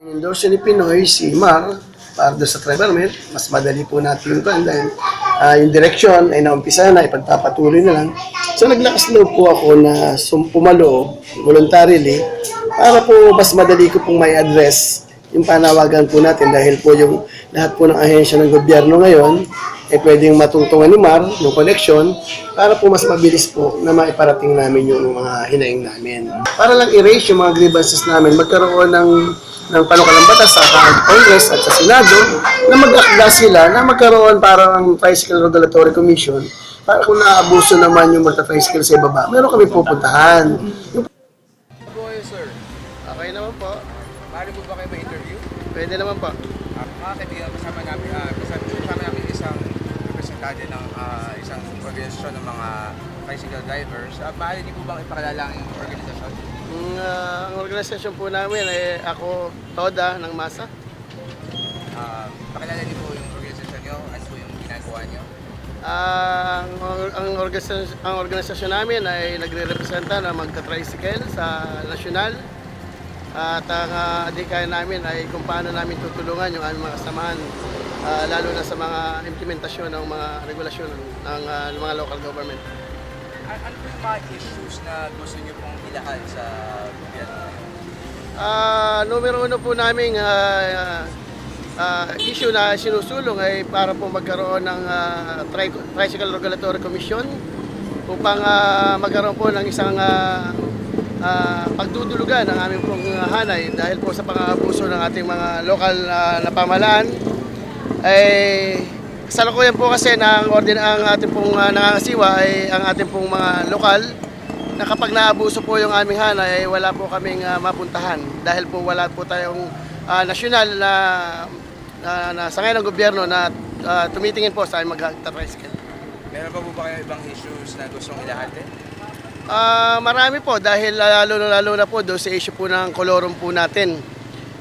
Endorse ni Pinoy, si Mar, para doon sa Triberment, mas madali po natin plan dahil ah, yung direction ay naumpisa na, ipagpapatuloy na lang. So naglakas loob po ako na pumaloob voluntarily para po mas madali ko pong may address yung panawagan po natin dahil po yung lahat po ng ahensya ng gobyerno ngayon ay pwedeng matungtungan ni Mar, yung connection, para po mas mabilis po na maiparating namin yung mga hinaing namin. Para lang erase yung mga grievances namin, magkaroon ng ng panukalang batas sa Congress at sa Senado na mag-akda sila na magkaroon parang ang Tricycle Regulatory Commission para kung naabuso naman yung magta-tricycle sa ibaba, meron kami pupuntahan. Kayo, sir? Okay naman po. Maaari po ba kayo ma-interview? Pwede naman po. Mga kaibigan, kasama namin, ah, kasama, kasama namin isang representante ng ah, isang organisasyon ng mga tricycle drivers. Uh, maaari niyo po bang ipakilala ang organisasyon? Ang, ah, ang organisasyon po namin ay ako, Toda, ng MASA. Uh, pakilala niyo po yung organisasyon niyo, ano po yung ginagawa niyo? Ah, ang, ang, organisasyon, ang organisasyon namin ay nagre-representa na magka-tricycle sa nasyonal. At ang uh, adhikayan namin ay kung paano namin tutulungan yung aming mga kasamahan, ah, lalo na sa mga implementasyon ng mga regulasyon ng, ng ah, mga local government. An- ano po yung mga issues na gusto niyo pong ilahad sa gobyerno? Ah, numero uno po naming ah, ah, issue na sinusulong ay para po magkaroon ng ah, tri- Tricycle Regulatory Commission upang ah, magkaroon po ng isang ah, ah, pagdudulugan ng aming pong hanay dahil po sa pang-abuso ng ating mga lokal ah, na pamahalaan ay kasalukuyan po kasi ng ordin ang ating pong ah, nangangasiwa ay ang ating pong mga lokal na kapag naabuso po yung aming hanay ay wala po kaming ah, mapuntahan dahil po wala po tayong ah, nasyonal na, na, na sa ngayon ng gobyerno na ah, tumitingin po sa aming mag-tricycle. Meron pa po ba kayo ibang issues na gustong ilahad din? Ah, marami po dahil lalo na lalo na po doon sa issue po ng kolorum po natin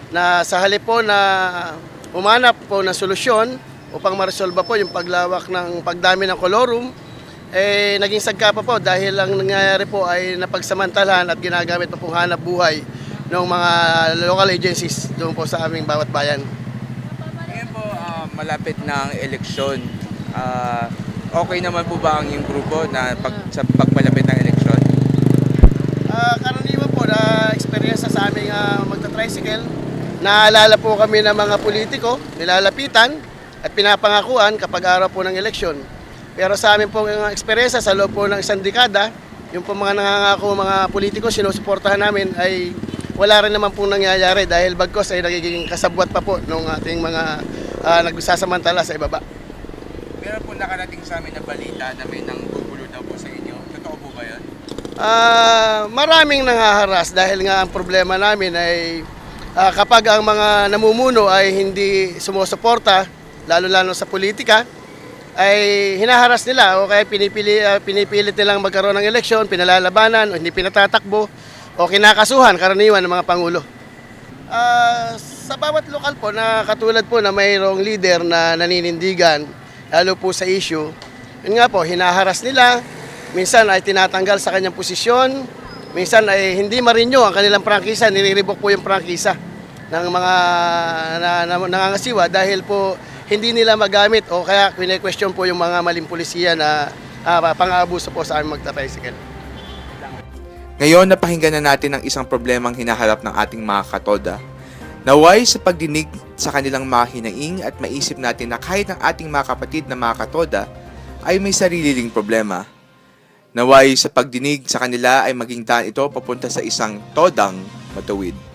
na sa halip po na umanap po ng solusyon upang maresolba po yung paglawak ng pagdami ng kolorum eh naging sagka pa po dahil ang nangyayari po ay napagsamantalahan at ginagamit pa pong hanap buhay ng mga local agencies doon po sa aming bawat bayan. Ngayon po, ah, malapit na ang eleksyon. Ah, okay naman po ba ang iyong grupo na pag, sa pagmalapit ng eleksyon? Ah, karaniwan po na experience sa aming ah, magta-tricycle. Naalala po kami ng mga politiko, nilalapitan at pinapangakuan kapag araw po ng eleksyon. Pero sa amin pong uh, experience sa loob po ng isang dekada, yung po mga nangangako mga politiko sinusuportahan namin ay wala rin naman pong nangyayari dahil bagkos ay nagiging kasabwat pa po ng ating mga ah, nagsasamantala sa ibaba. Meron po nakarating sa amin na balita na may nang gugulo daw po sa inyo. Totoo po ba yun? Ah, maraming nangaharas dahil nga ang problema namin ay ah, kapag ang mga namumuno ay hindi sumusuporta, lalo-lalo sa politika, ay hinaharas nila o kaya pinipili, ah, pinipilit nilang magkaroon ng eleksyon, pinalalabanan o hindi pinatatakbo o kinakasuhan karaniwan ng mga pangulo. Ah, sa bawat lokal po na katulad po na mayroong leader na naninindigan lalo po sa issue, yun nga po, hinaharas nila, minsan ay tinatanggal sa kanyang posisyon, minsan ay hindi marinyo ang kanilang prangkisa, niliribok po yung prangkisa ng mga na, na, nangangasiwa dahil po hindi nila magamit o kaya kine-question po yung mga maling pulisiya na ah, pang-aabuso po sa aming magta-tricycle. Ngayon, napahinggan na natin ang isang problemang hinaharap ng ating mga katoda. Naway sa pagdinig sa kanilang mga hinaing at maisip natin na kahit ang ating mga kapatid na mga katoda ay may sariling problema. Naway sa pagdinig sa kanila ay maging daan ito papunta sa isang todang matuwid.